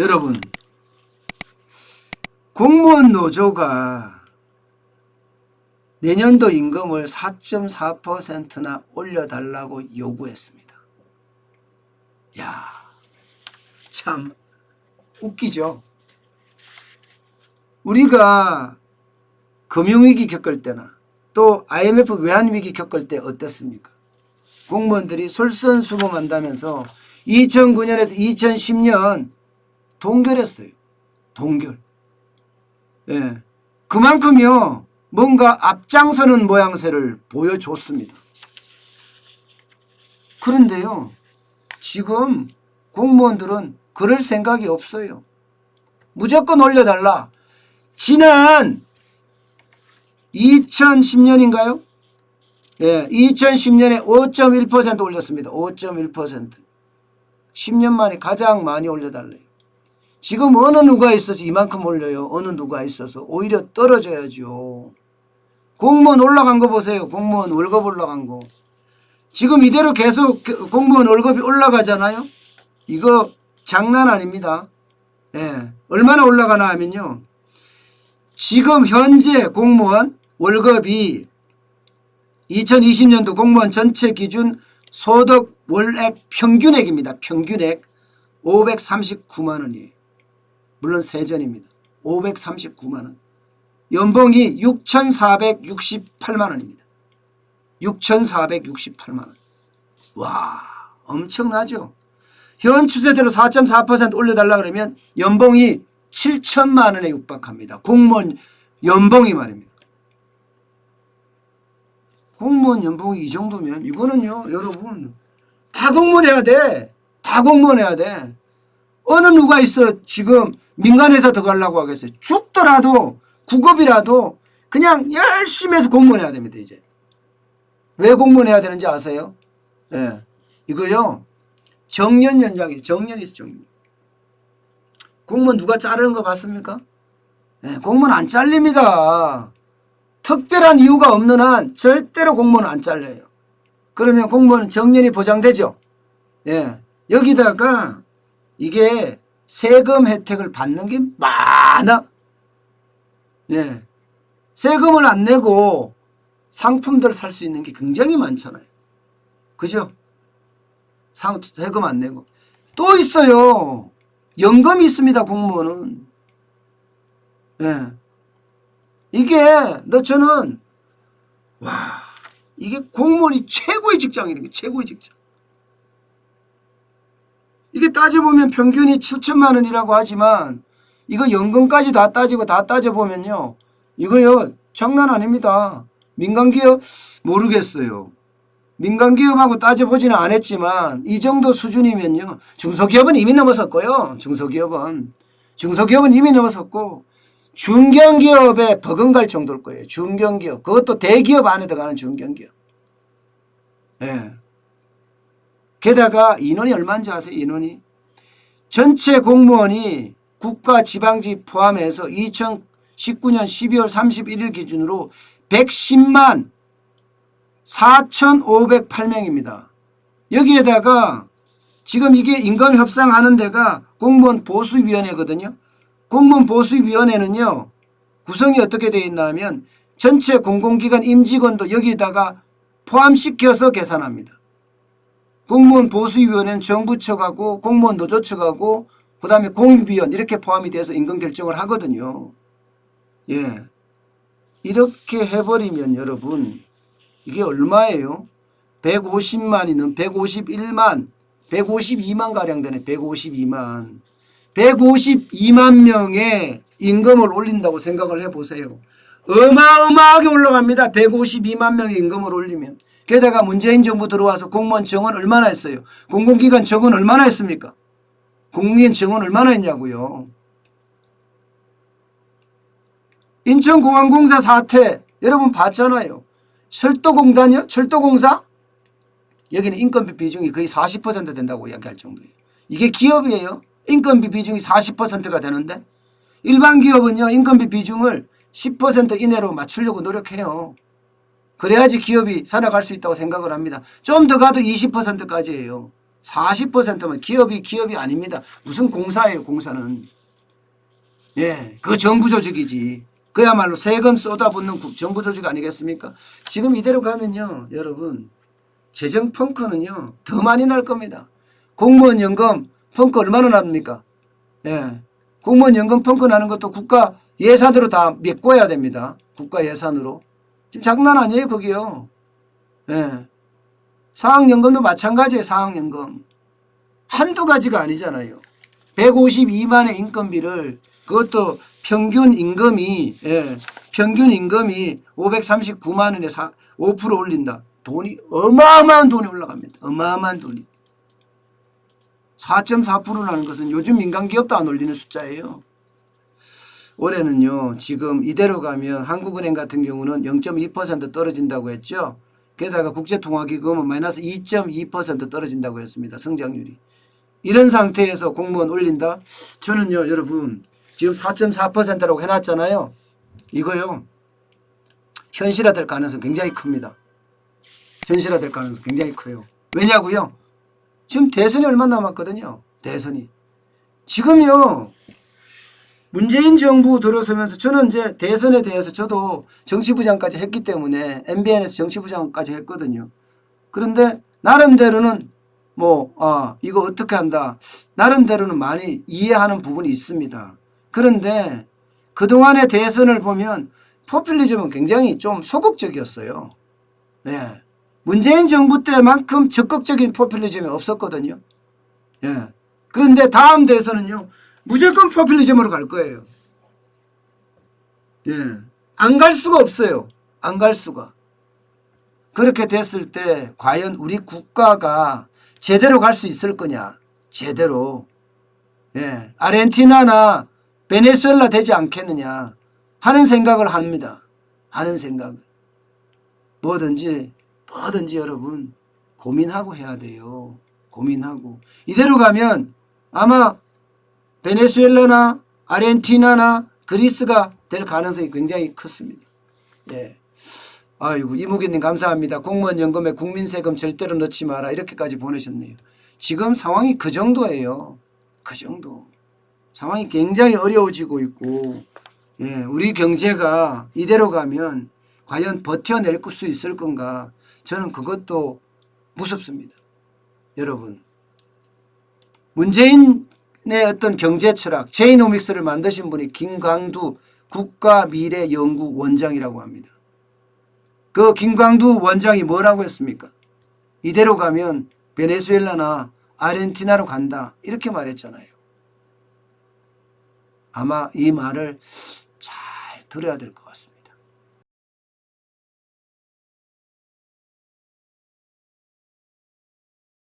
여러분 공무원 노조가 내년도 임금을 4.4%나 올려달라고 요구했습니다. 야, 참 웃기죠. 우리가 금융위기 겪을 때나 또 IMF 외환위기 겪을 때 어땠습니까? 공무원들이 솔선수범한다면서 2009년에서 2010년 동결했어요. 동결. 예. 그만큼요, 뭔가 앞장서는 모양새를 보여줬습니다. 그런데요, 지금 공무원들은 그럴 생각이 없어요. 무조건 올려달라. 지난 2010년인가요? 예, 2010년에 5.1% 올렸습니다. 5.1%. 10년 만에 가장 많이 올려달래요. 지금 어느 누가 있어서 이만큼 올려요. 어느 누가 있어서 오히려 떨어져야죠. 공무원 올라간 거 보세요. 공무원 월급 올라간 거. 지금 이대로 계속 공무원 월급이 올라가잖아요. 이거 장난 아닙니다. 예. 얼마나 올라가나 하면요. 지금 현재 공무원 월급이 2020년도 공무원 전체 기준 소득 월액 평균액입니다. 평균액 539만 원이에요. 물론 세전입니다. 539만 원. 연봉이 6,468만 원입니다. 6,468만 원. 와, 엄청나죠? 현 추세대로 4.4% 올려달라 그러면 연봉이 7천만 원에 육박합니다. 공무원 연봉이 말입니다. 공무원 연봉이 이 정도면 이거는요, 여러분 다 공무원 해야 돼. 다 공무원 해야 돼. 어느 누가 있어 지금 민간회사 들어가려고 하겠어요. 죽더라도 구급이라도 그냥 열심히 해서 공무원 해야 됩니다. 이제 왜 공무원 해야 되는지 아세요? 예, 이거요 정년 연장이 정년이 정년. 공무원 누가 자르는 거 봤습니까? 예, 공무원 안 잘립니다. 특별한 이유가 없는 한 절대로 공무원 안 잘려요. 그러면 공무원은 정년이 보장되죠. 예. 여기다가 이게 세금 혜택을 받는 게 많아. 예. 세금을 안 내고 상품들을 살수 있는 게 굉장히 많잖아요. 그죠? 상, 세금 안 내고. 또 있어요. 연금이 있습니다, 공무원은. 예. 이게, 너 저는, 와, 이게 공무원이 최고의 직장이다. 최고의 직장. 이게 따져보면 평균이 7천만 원이라고 하지만 이거 연금까지 다 따지고 다 따져보면요. 이거요. 장난 아닙니다. 민간기업 모르겠어요. 민간기업하고 따져보지는 않았지만 이 정도 수준이면요. 중소기업은 이미 넘어섰고요. 중소기업은. 중소기업은 이미 넘어섰고 중견기업에 버금갈 정도일 거예요. 중견기업. 그것도 대기업 안에 들어가는 중견기업. 예. 게다가 인원이 얼마인지 아세요? 인원이 전체 공무원이 국가 지방직 포함해서 2019년 12월 31일 기준으로 110만 4,508명입니다. 여기에다가 지금 이게 임금 협상하는 데가 공무원 보수위원회거든요. 공무원 보수위원회는요. 구성이 어떻게 되어 있나 하면 전체 공공기관 임직원도 여기에다가 포함시켜서 계산합니다. 공무원 보수위원회는 정부 측하고 공무원 노조 측하고 그 다음에 공익위원 이렇게 포함이 돼서 임금 결정을 하거든요. 예. 이렇게 해버리면 여러분 이게 얼마예요? 150만이는 151만 152만 가량 되네 152만 152만 명의 임금을 올린다고 생각을 해보세요. 어마어마하게 올라갑니다. 152만 명의 임금을 올리면. 게다가 문재인 정부 들어와서 공무원 정원 얼마나 했어요? 공공기관 정원 얼마나 했습니까? 공무원 정원 얼마나 했냐고요. 인천공항공사 사태 여러분 봤잖아요. 철도공단이요? 철도공사? 여기는 인건비 비중이 거의 40% 된다고 이야기할 정도예요. 이게 기업이에요. 인건비 비중이 40%가 되는데 일반 기업은요 인건비 비중을 10% 이내로 맞추려고 노력해요. 그래야지 기업이 살아갈 수 있다고 생각을 합니다. 좀 더 가도 20%까지예요. 40%면 기업이 기업이 아닙니다. 무슨 공사예요, 공사는. 예, 그 정부 조직이지. 그야말로 세금 쏟아붓는 국- 정부 조직 아니겠습니까? 지금 이대로 가면요, 여러분. 재정 펑크는요, 더 많이 날 겁니다. 공무원 연금 펑크 얼마나 납니까? 예. 공무원 연금 펑크 나는 것도 국가 예산으로 다 메꿔야 됩니다. 국가 예산으로. 지금 장난 아니에요, 거기요. 예. 사학연금도 마찬가지예요, 사학연금. 한두 가지가 아니잖아요. 152만의 인건비를 그것도 평균 임금이 예, 평균 임금이 539만 원에 사, 5% 올린다. 돈이 어마어마한 돈이 올라갑니다. 어마어마한 돈이. 4.4%라는 것은 요즘 민간 기업도 안 올리는 숫자예요. 올해는요. 지금 이대로 가면 한국은행 같은 경우는 0.2% 떨어진다고 했죠. 게다가 국제통화기금은 마이너스 2.2% 떨어진다고 했습니다. 성장률이. 이런 상태에서 공무원 올린다? 저는요, 여러분, 지금 4.4%라고 해놨잖아요. 이거요, 현실화될 가능성 굉장히 큽니다. 현실화될 가능성 굉장히 커요. 왜냐고요? 지금 대선이 얼마 남았거든요. 대선이. 지금요, 문재인 정부 들어서면서 저는 이제 대선에 대해서 저도 정치부장까지 했기 때문에 MBN에서 정치부장까지 했거든요. 그런데 나름대로는 뭐, 아, 이거 어떻게 한다. 나름대로는 많이 이해하는 부분이 있습니다. 그런데 그동안의 대선을 보면 포퓰리즘은 굉장히 좀 소극적이었어요. 예. 문재인 정부 때만큼 적극적인 포퓰리즘이 없었거든요. 예. 그런데 다음 대선은요, 무조건 포퓰리즘으로 갈 거예요. 예. 안 갈 수가 없어요. 안 갈 수가. 그렇게 됐을 때 과연 우리 국가가 제대로 갈 수 있을 거냐? 제대로. 예. 아르헨티나나 베네수엘라 되지 않겠느냐 하는 생각을 합니다. 하는 생각을. 뭐든지 뭐든지 여러분 고민하고 해야 돼요. 고민하고. 이대로 가면 아마 베네수엘라나 아르헨티나나 그리스가 될 가능성이 굉장히 컸습니다. 예. 아이고 이무기님 감사합니다. 공무원 연금에 국민 세금 절대로 넣지 마라 이렇게까지 보내셨네요. 지금 상황이 그 정도예요. 그 정도. 상황이 굉장히 어려워지고 있고 예, 우리 경제가 이대로 가면 과연 버텨낼 수 있을 건가 저는 그것도 무섭습니다. 여러분 문재인 의 어떤 경제 철학 제이노믹스를 만드신 분이 김광두 국가미래연구 원장이라고 합니다. 그 김광두 원장이 뭐라고 했습니까? 이대로 가면 베네수엘라나 아르헨티나로 간다 이렇게 말했잖아요. 아마 이 말을 잘 들어야 될 것 같습니다.